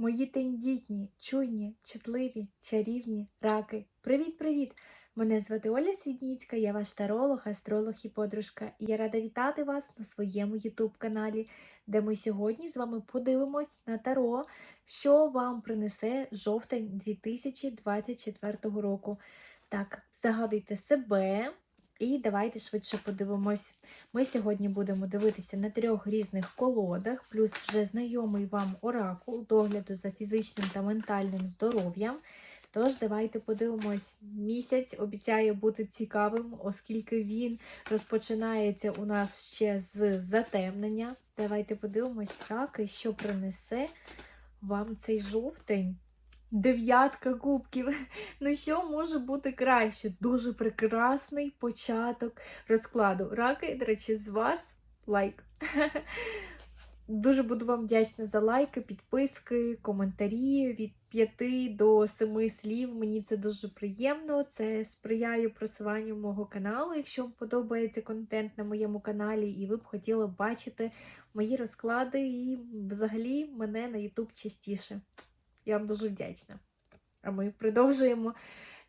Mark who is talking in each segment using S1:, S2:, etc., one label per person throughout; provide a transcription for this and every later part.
S1: Мої тендітні, чуйні, чутливі, чарівні раки. Привіт-привіт! Мене звати Оля Свідніцька, я ваш таролог, астролог і подружка. І я рада вітати вас на своєму YouTube каналі, де ми сьогодні з вами подивимось на таро, що вам принесе жовтень 2024 року. Так, загадуйте себе. І давайте швидше подивимось. Ми сьогодні будемо дивитися на трьох різних колодах, плюс вже знайомий вам оракул догляду за фізичним та ментальним здоров'ям. Тож, давайте подивимось. Місяць обіцяє бути цікавим, оскільки він розпочинається у нас ще з затемнення. Давайте подивимось, так, і що принесе вам цей жовтень. Дев'ятка кубків. Ну що може бути краще? Дуже прекрасний початок розкладу. Раки, до речі, з вас лайк. Дуже буду вам вдячна за лайки, підписки, коментарі від 5 до 7 слів. Мені це дуже приємно. Це сприяє просуванню мого каналу. Якщо вам подобається контент на моєму каналі, і ви б хотіли бачити мої розклади і взагалі мене на YouTube частіше. Я вам дуже вдячна. А ми продовжуємо.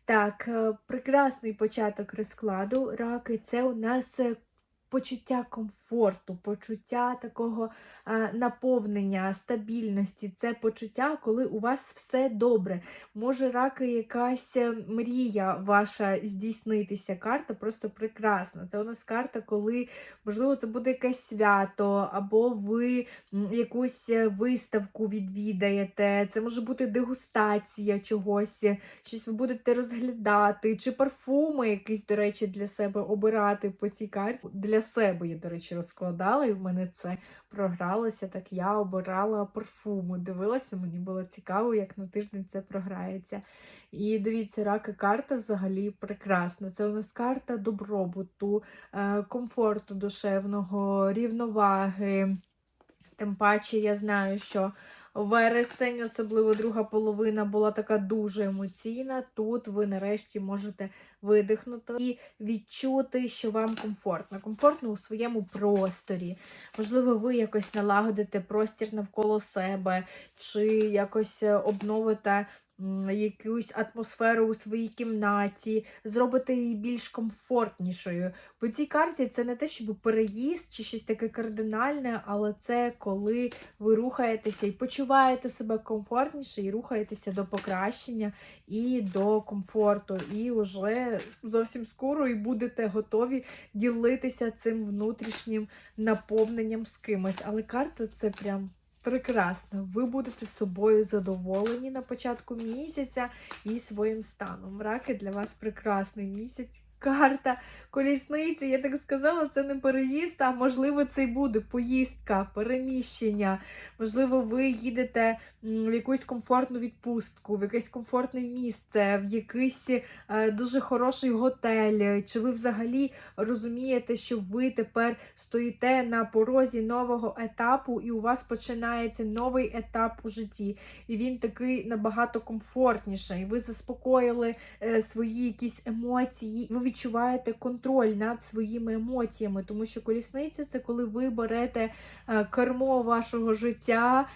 S1: Так, е, прекрасний початок розкладу. Раки це у нас е, почуття комфорту, почуття такого наповнення, стабільності. Це почуття, коли у вас все добре. Може, раки якась е, мрія ваша здійснитися. Карта просто прекрасна. Це у нас карта, коли, можливо, це буде якесь свято, або ви якусь е, виставку відвідаєте. Це може бути дегустація чогось, е, щось ви будете розглядати, чи парфуми якісь, до речі, для себе обирати по цій карті. Для себе я, до речі, розкладала, і в мене це програлося. Так я обирала парфуми. Дивилася, мені було цікаво, як на тиждень це програється. І дивіться, раки карта взагалі прекрасна. Це у нас карта добробуту, е, комфорту душевного, рівноваги. Тим паче, я знаю, що вересень, особливо друга половина, була така дуже емоційна. Тут ви нарешті можете видихнути і відчути, що вам комфортно. Комфортно у своєму просторі. Можливо, ви якось налагодите простір навколо себе, чи якось е, обновите якусь атмосферу у своїй кімнаті, зробите її більш комфортнішою. По цій карті це не те, щоб переїзд чи щось таке кардинальне, але це коли ви рухаєтеся і почуваєте себе комфортніше, і рухаєтеся до покращення і до комфорту. І вже зовсім скоро і будете готові ділитися цим внутрішнім наповненням з кимось. Але карта це прям. Прекрасно, ви будете собою задоволені на початку місяця і своїм станом. Раки для вас прекрасний місяць. Карта колісниці, я так сказала, це не переїзд, а можливо, це й буде поїздка, переміщення. Можливо, ви їдете в якусь комфортну відпустку, в якесь комфортне місце, в якийсь е, дуже хороший готель. Чи ви взагалі розумієте, що ви тепер стоїте на порозі нового етапу, і у вас починається новий етап у житті. І він такий набагато комфортніший. Ви заспокоїли е, свої якісь емоції. Ви відчуваєте контроль над своїми емоціями, тому що колісниця це коли ви берете е, кермо вашого життя,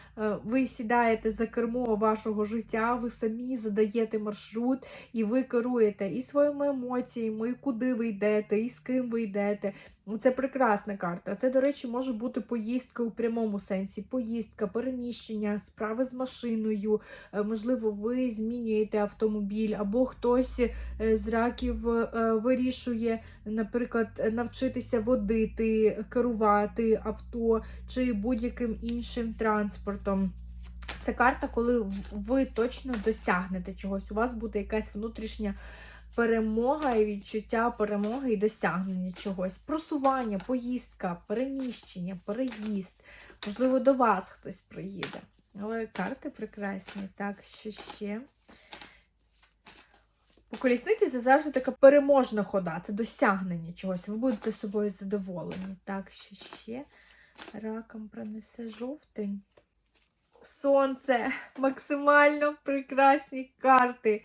S1: ви сідаєте за кермо вашого життя, ви самі задаєте маршрут і ви керуєте і своїми емоціями, і куди ви йдете, і з ким ви йдете. Ну, Це прекрасна карта. Це, до речі, може бути поїздка у прямому сенсі, поїздка, переміщення, справи з машиною. Е, Можливо, ви змінюєте автомобіль, або хтось е, з раків е, вирішує, наприклад, навчитися водити, керувати авто чи будь-яким іншим транспортом. Це карта, коли ви точно досягнете чогось. У вас буде якась внутрішня перемога і відчуття перемоги і досягнення чогось. Просування, поїздка, переміщення, переїзд. Можливо, до вас хтось приїде. Але карти прекрасні. Так, що ще? У колісниці це завжди така переможна хода, це досягнення чогось. Ви будете собою задоволені. Так, що ще? Раком пронесе жовтень. Сонце, максимально прекрасні карти.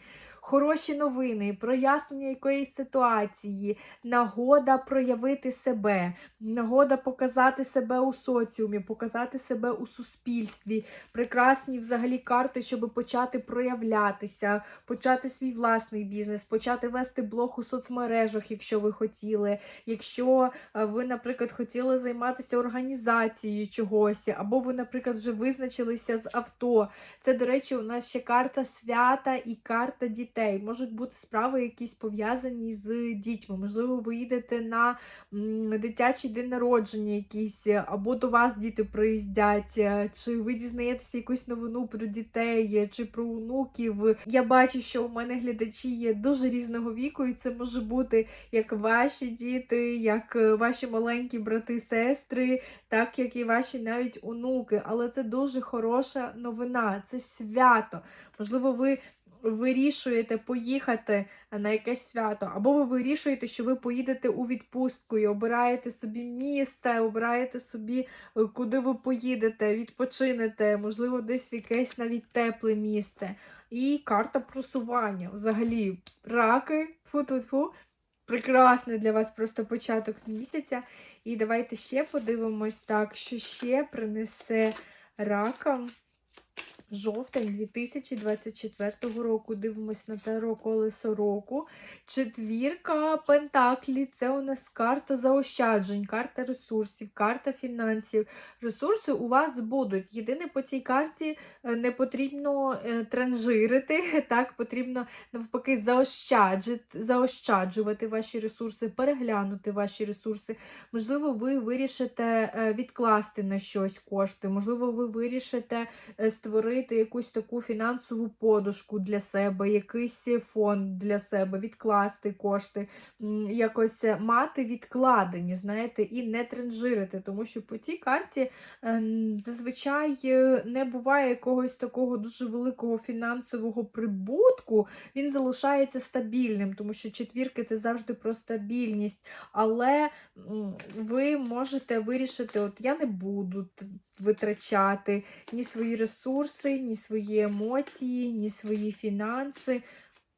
S1: Хороші новини, прояснення якоїсь ситуації, нагода проявити себе, нагода показати себе у соціумі, показати себе у суспільстві. Прекрасні взагалі карти, щоб почати проявлятися, почати свій власний бізнес, почати вести блог у соцмережах, якщо ви хотіли. Якщо е, ви, наприклад, хотіли займатися організацією чогось, або ви, наприклад, вже визначилися з авто. Це, до речі, у нас ще карта свята і карта дітей. Можуть бути справи якісь пов'язані з дітьми. Можливо, ви їдете на дитячий день народження якийсь, або до вас діти приїздять, чи ви дізнаєтеся якусь новину про дітей, чи про онуків. Я бачу, що у мене глядачі є дуже різного віку, і це може бути як ваші діти, як е, ваші маленькі брати, сестри, так як і ваші навіть онуки. Але це дуже хороша новина, це свято. Можливо, ви. Вирішуєте поїхати на якесь свято, або ви вирішуєте, що ви поїдете у відпустку і обираєте собі місце, обираєте собі, е, куди ви поїдете, відпочинете, можливо, десь в якесь навіть тепле місце. І карта просування. Взагалі, раки, фу-фу-фу, прекрасний для вас просто початок місяця. І давайте ще подивимось так, що ще принесе ракам. Жовтень 2024 року. Дивимось на таро колесо року. Четвірка Пентаклі це у нас карта заощаджень, карта ресурсів, карта фінансів. Ресурси у вас будуть. Єдине по цій карті е, не потрібно е, транжирити, так, потрібно навпаки заощаджити, заощаджувати ваші ресурси, переглянути ваші ресурси. Можливо, ви вирішите е, відкласти на щось кошти, можливо, ви вирішите е, створити якусь таку фінансову подушку для себе, якийсь фонд для себе, відкласти кошти, якось мати відкладені, знаєте, і не транжирити, тому що по цій карті е, зазвичай е, не буває якогось такого дуже великого фінансового прибутку, він залишається стабільним, тому що четвірки це завжди про стабільність. Але ви можете вирішити, от я не буду витрачати ні свої ресурси, ні свої емоції, ні свої фінанси.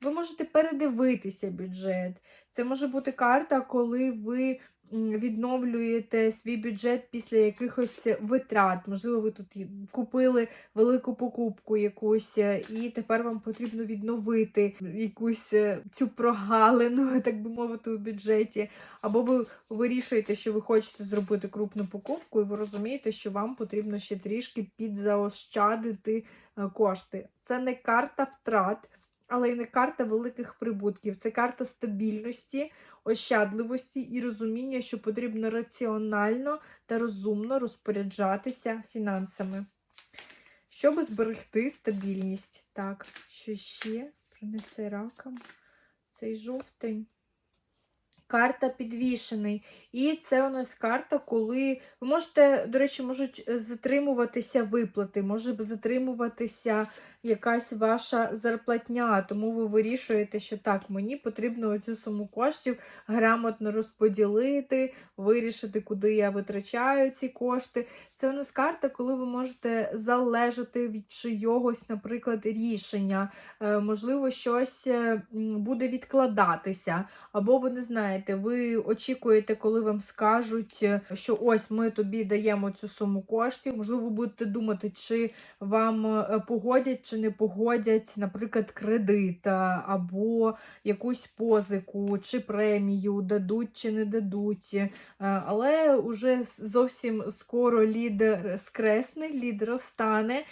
S1: Ви можете передивитися бюджет. Це може бути карта, коли ви відновлюєте свій бюджет після якихось витрат. Можливо, ви тут купили велику покупку якусь, е, і тепер вам потрібно відновити якусь е, цю прогалину, так би мовити, у бюджеті. Або ви вирішуєте, що ви хочете зробити крупну покупку, і ви розумієте, що вам потрібно ще трішки підзаощадити е, кошти. Це не карта втрат. Але й не карта великих прибутків, це карта стабільності, ощадливості і розуміння, що потрібно раціонально та розумно розпоряджатися фінансами. Щоб зберегти стабільність. Так, що ще принесе ракам цей жовтень? Карта підвішений. І це у нас карта, коли ви можете, до речі, можуть е, затримуватися виплати, може затримуватися якась ваша зарплатня, тому ви вирішуєте, що так, мені потрібно цю суму коштів грамотно розподілити, вирішити, куди я витрачаю ці кошти. Це у нас карта, коли ви можете залежати від чийогось, наприклад, рішення. Е, Можливо, щось е, буде відкладатися, або ви не знаєте, ви очікуєте, коли вам скажуть, е, що ось ми тобі даємо цю суму коштів. Можливо, ви будете думати, чи вам е, погодять, чи не погодять, наприклад, кредит, або якусь позику, чи премію дадуть, чи не дадуть. Е, Але уже зовсім скоро лідер скресне, лід розтане.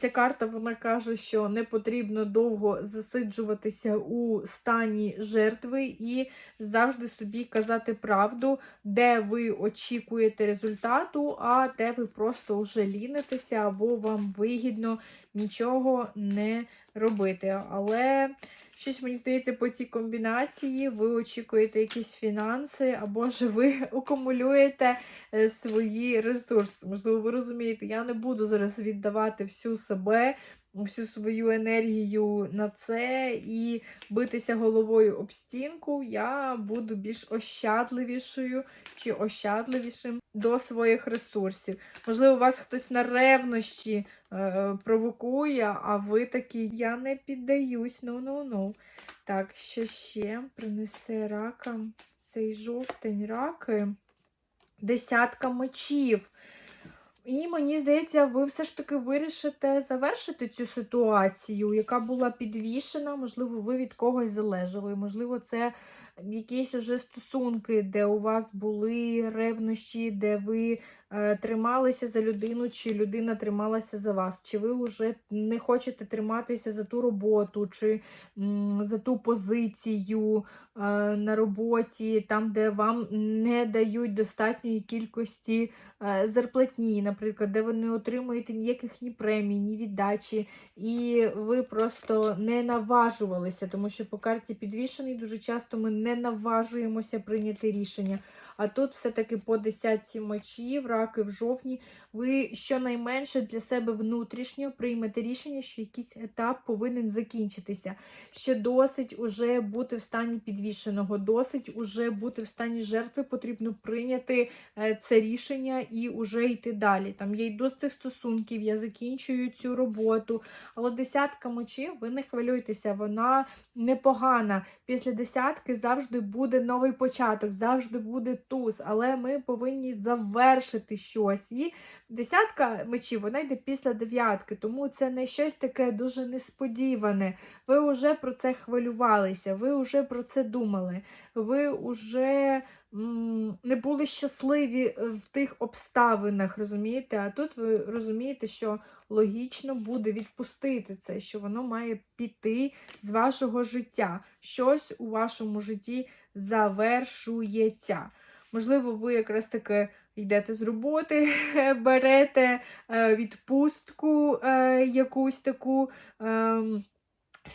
S1: Ця карта вона каже, що не потрібно довго засиджуватися у стані жертви і завжди собі казати правду, де ви очікуєте результату, а де ви просто вже лінитеся, або вам вигідно нічого не робити. Але щось мені здається, по цій комбінації ви очікуєте якісь фінанси, або ж ви акумулюєте е, свої ресурси. Можливо, ви розумієте, я не буду зараз віддавати всю себе. Всю свою енергію на це і битися головою об стінку, я буду більш ощадливішою чи ощадливішим до своїх ресурсів. Можливо, вас хтось на ревнощі е, провокує, а ви такі, я не піддаюсь, ну-ну-ну. Так, що ще принесе ракам цей жовтень раки? Десятка мечів. І мені здається, ви все ж таки вирішите завершити цю ситуацію, яка була підвішена. Можливо, ви від когось залежали. Можливо, це якісь уже стосунки, де у вас були ревнощі, де ви е, трималися за людину, чи людина трималася за вас. Чи ви вже не хочете триматися за ту роботу, чи м, за ту позицію е, на роботі, там, де вам не дають достатньої кількості е, зарплатні, наприклад, де ви не отримуєте ніяких ні премій, ні віддачі, і ви просто не наважувалися, тому що по карті підвішений дуже часто ми не наважуємося прийняти рішення. А тут все-таки по десятці мечів, раки в жовтні, ви щонайменше для себе внутрішньо приймете рішення, що якийсь етап повинен закінчитися, що досить уже бути в стані підвішеного, досить уже бути в стані жертви, потрібно прийняти е, це рішення і уже йти далі. Там я йду з цих стосунків, я закінчую цю роботу. Але десятка мечів, ви не хвилюйтеся, вона непогана. Після десятки завжди буде новий початок, завжди буде туз, але ми повинні завершити щось. І десятка мечів, вона йде після дев'ятки, тому це не щось таке дуже несподіване. Ви вже про це хвилювалися, ви вже про це думали, ви вже не були щасливі е, в тих обставинах, розумієте? А тут ви розумієте, що логічно буде відпустити це, що воно має піти з вашого життя. Щось у вашому житті завершується. Можливо, ви якраз таки йдете з роботи, берете е, відпустку е, якусь таку е,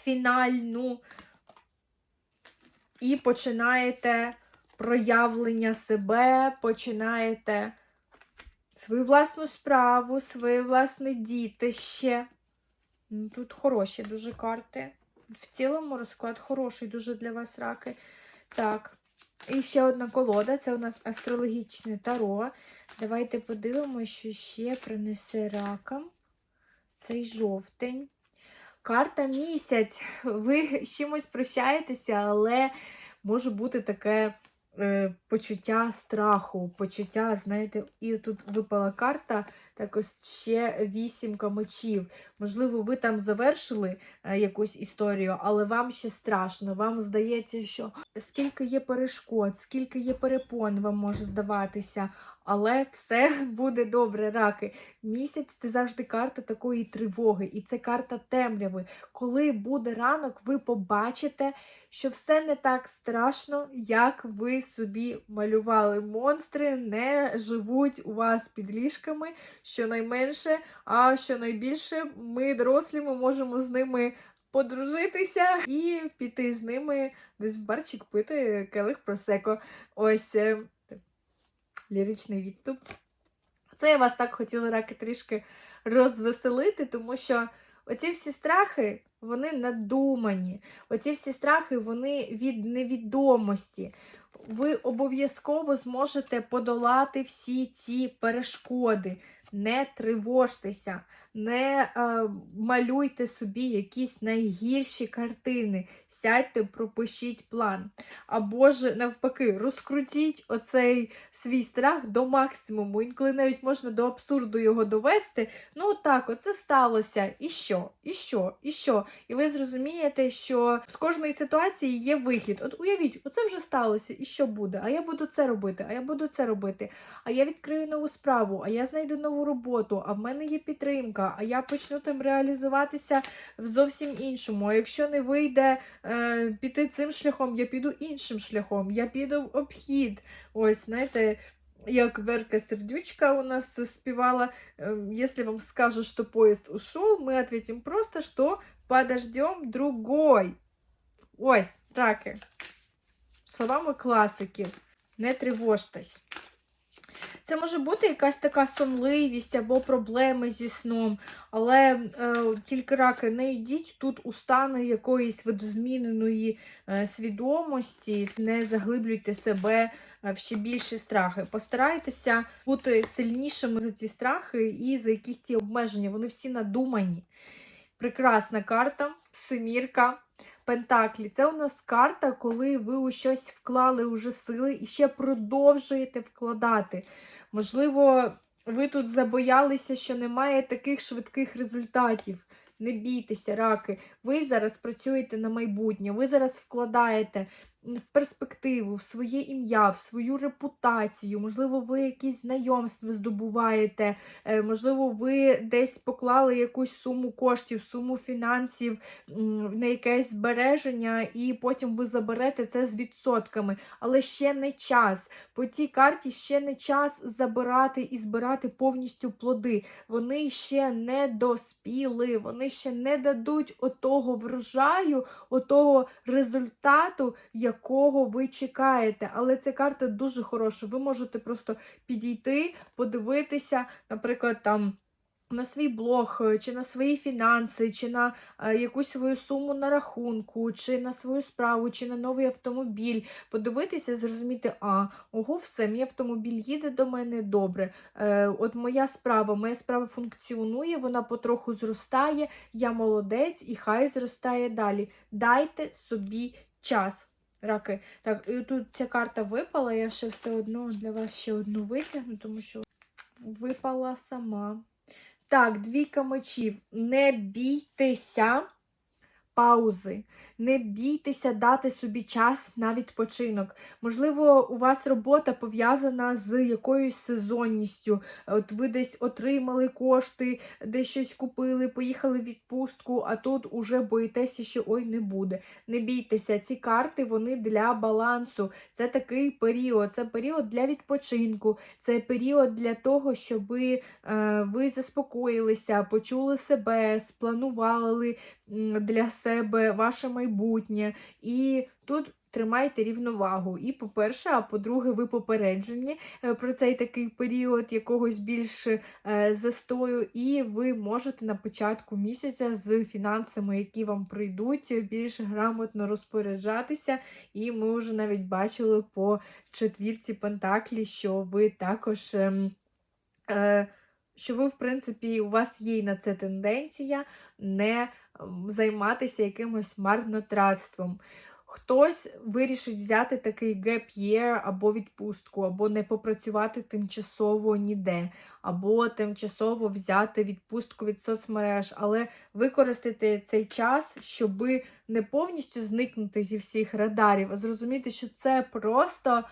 S1: фінальну і починаєте проявлення себе, починаєте свою власну справу, своє власне дітище. Ну, Тут хороші дуже карти. В цілому розклад хороший дуже для вас раки. Так. І ще одна колода це у нас астрологічне таро. Давайте подивимося, що ще принесе ракам цей жовтень. Карта місяць. Ви з чимось прощаєтеся, але може бути таке почуття страху, почуття, знаєте, і тут випала карта, також ще вісімка мечів. Можливо, ви там завершили е, якусь історію, але вам ще страшно. Вам здається, що скільки є перешкод, скільки є перепон, вам може здаватися. Але все буде добре, раки. Місяць це завжди карта такої тривоги, і це карта темряви. Коли буде ранок, ви побачите, що все не так страшно, як ви собі малювали. Монстри не живуть у вас під ліжками, щонайменше, а щонайбільше ми дорослі, ми можемо з ними подружитися і піти з ними десь в барчик пити келих просеко. Ось е, ліричний відступ. Це я вас так хотіла раки трішки розвеселити, тому що оці всі страхи, вони надумані. Оці всі страхи, вони від невідомості. Ви обов'язково зможете подолати всі ці перешкоди. Не тривожтеся, не е, малюйте собі якісь найгірші картини. Сядьте, пропишіть план. Або ж, навпаки, розкрутіть оцей свій страх до максимуму. Інколи навіть можна до абсурду його довести. Ну так, оце сталося. І що? І що? І що? І ви зрозумієте, що з кожної ситуації є вихід. От уявіть, оце вже сталося, і що буде? А я буду це робити, а я буду це робити. А я відкрию нову справу, а я знайду нову роботу, а в мене є підтримка, а я почну там реалізуватися в зовсім іншому. А якщо не вийде е, піти цим шляхом, я піду іншим шляхом, я піду в обхід. Ось, знаєте. Як Верка Сердючка у нас спевала, э, если вам скажут, что поезд ушел, мы ответим просто, что подождем другой. Ось, раки. Словами класиків. Не тривожтесь. Це може бути якась така сонливість або проблеми зі сном, але е, тільки раки не йдіть тут у стани якоїсь видозміненої е, свідомості, не заглиблюйте себе е, в ще більші страхи. Постарайтеся бути сильнішими за ці страхи і за якісь ті обмеження. Вони всі надумані. Прекрасна карта, семірка. Пентаклі. Це у нас карта, коли ви у щось вклали уже сили і ще продовжуєте вкладати. Можливо, ви тут забоялися, що немає таких швидких результатів. Не бійтеся, раки. Ви зараз працюєте на майбутнє, ви зараз вкладаєте в перспективу, в своє ім'я, в свою репутацію. Можливо, ви якісь знайомства здобуваєте, е, можливо, ви десь поклали якусь суму коштів, суму фінансів на якесь збереження, і потім ви заберете це з відсотками. Але ще не час. По цій карті ще не час забирати і збирати повністю плоди. Вони ще не доспіли, вони ще не дадуть отого врожаю, отого результату, якого ви чекаєте. Але ця карта дуже хороша. Ви можете просто підійти, подивитися, наприклад, там. На свій блог, е, чи на свої фінанси, чи на е, якусь свою суму на рахунку, чи на свою справу, чи на новий автомобіль. Подивитися, зрозуміти, а, ого, все, мій автомобіль їде до мене добре. Е, от моя справа, моя справа функціонує, вона потроху зростає, я молодець і хай зростає далі. Дайте собі час. Раки. Так, і тут ця карта випала, я ще все одно для вас ще одну витягну, тому що випала сама. Так, двійка мечів. Не бійтеся паузи. Не бійтеся дати собі час на відпочинок. Можливо, у вас робота пов'язана з якоюсь сезонністю. От ви десь отримали кошти, десь щось купили, поїхали в відпустку, а тут уже боїтеся, що ой не буде. Не бійтеся, ці карти вони для балансу. Це такий період, це період для відпочинку, це період для того, щоб е, ви заспокоїлися, почули себе, спланували для себе ваше майбутнє. І тут тримайте рівновагу. І, по-перше, а по-друге, ви попереджені е, про цей такий період якогось більш е, застою, і ви можете на початку місяця з фінансами, які вам прийдуть, більш грамотно розпоряджатися. І ми вже навіть бачили по четвірці Пентаклі, що ви також. ем, е, що ви, в принципі, у вас є на це тенденція не займатися якимось марнотратством. Хтось вирішить взяти такий gap year або відпустку, або не попрацювати тимчасово ніде, або тимчасово взяти відпустку від соцмереж, але використати цей час, щоб не повністю зникнути зі всіх радарів, а зрозуміти, що це просто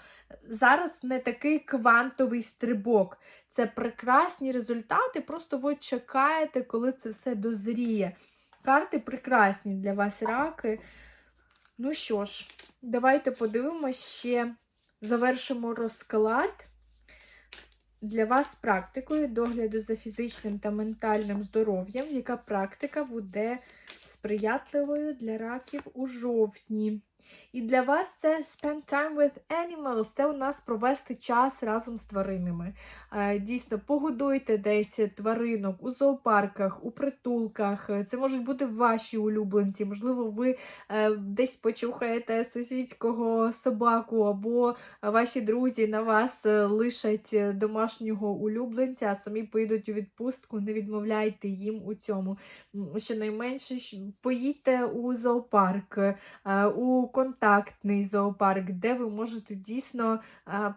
S1: зараз не такий квантовий стрибок. Це прекрасні результати, просто ви чекаєте, коли це все дозріє. Карти прекрасні для вас, раки. Ну що ж, давайте подивимося ще, завершимо розклад для вас практикою догляду за фізичним та ментальним здоров'ям, яка практика буде сприятливою для раків у жовтні. І для вас це spend time with animals, це у нас провести час разом з тваринами. Е, Дійсно, погодуйте десь тваринок у зоопарках, у притулках. Е, Це можуть бути ваші улюбленці. Можливо, ви е, десь почухаєте сусідського собаку, або ваші друзі на вас лишать домашнього улюбленця, а самі поїдуть у відпустку. Не відмовляйте їм у цьому. Щонайменше поїдьте у зоопарк, у контактний зоопарк, де ви можете дійсно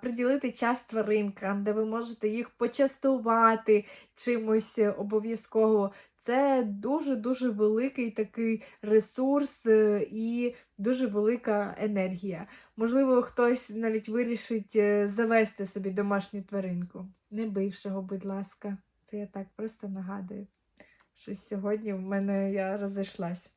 S1: приділити час тваринкам, де ви можете їх почастувати чимось е, обов'язково. Це дуже-дуже великий такий ресурс е, і дуже велика енергія. Можливо, хтось навіть вирішить е, завести собі домашню тваринку. Не бившого, будь ласка. Це я так просто нагадую. Щось сьогодні в мене я розійшлась.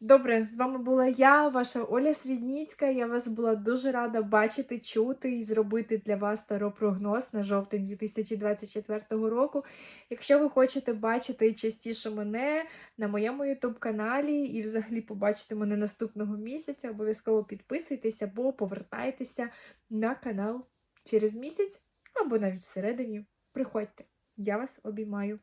S1: Добре, з вами була я, ваша Оля Свідніцька. Я вас була дуже рада бачити, чути і зробити для вас таропрогноз на жовтень 2024 року. Якщо ви хочете бачити частіше мене на моєму YouTube каналі і взагалі побачити мене наступного місяця, обов'язково підписуйтесь або повертайтеся на канал через місяць. або навіть всередині. Приходьте, я вас обіймаю.